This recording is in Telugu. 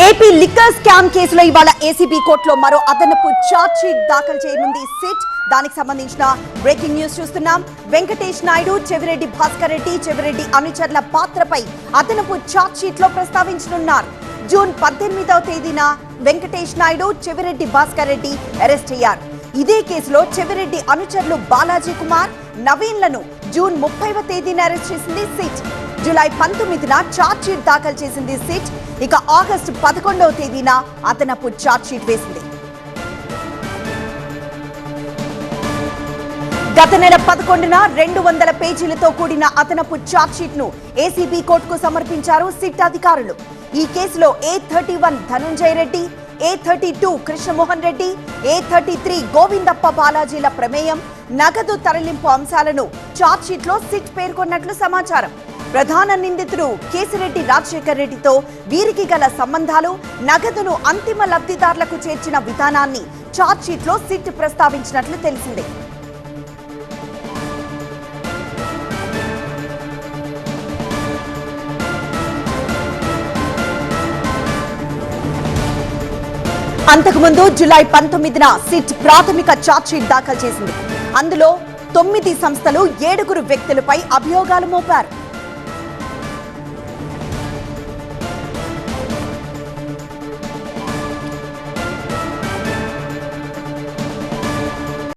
ఏపీ లిక్కర్ స్కామ్ కేసులో ఇవాళ ఏసీబీ కోర్టులో మరో అదనపు ఛార్జ్ షీట్ దాఖలు చేయనుంది సిట్. దానికి సంబంధించిన బ్రేకింగ్ న్యూస్ చూస్తున్నాం. వెంకటేష్ నాయుడు చెవిరెడ్డి భాస్కర్ రెడ్డి చెవిరెడ్డి అనుచరుల పాత్రపై అదనపు ఛార్జ్ షీట్లో ప్రస్తావించనున్నారు. జూన్ పద్దెనిమిదవ తేదీన వెంకటేష్ నాయుడు చెవిరెడ్డి భాస్కర్ రెడ్డి అరెస్ట్ అయ్యారు. ఇదే కేసులో చెవిరెడ్డి అనుచరులు బాలాజీ కుమార్ నవీన్లను జూన్ ముప్పైవ తేదీన అరెస్ట్ చేసింది సిట్. జూలై పంతొమ్మిదిన చార్జ్షీట్ దాఖలు చేసింది సిట్. ఇక ఆగస్టు పదకొండవ తేదీన అదనపు చార్జ్షీట్ వేసింది. గత నెల పదకొండున రెండు వందల పేజీలతో కూడిన అదనపు ఛార్జ్ షీట్ను ఏసీబీ కోర్టుకు సమర్పించారు సిట్ అధికారులు. ఈ కేసులో A thirty one Dhanunjaya Reddy A thirty two Krishna Mohan Reddy A thirty three Govindappa బాలాజీల ప్రమేయం నగదు తరలింపు అంశాలను ఛార్జ్లో సిట్ పేర్కొన్నట్లు సమాచారం. ప్రధాన నిందితుడు కేసిరెడ్డి రాజశేఖర్ రెడ్డితో వీరికి గల సంబంధాలు నగదును అంతిమ లబ్ధిదారులకు చేర్చిన విధానాన్ని చార్జ్షీట్లో సిట్ ప్రస్తావించినట్లు తెలిసిందే. అంతకుముందు జులై పంతొమ్మిదిన సిట్ ప్రాథమిక ఛార్జ్షీట్ దాఖలు చేసింది. అందులో తొమ్మిది సంస్థలు ఏడుగురు వ్యక్తులపై అభియోగాలు మోపారు.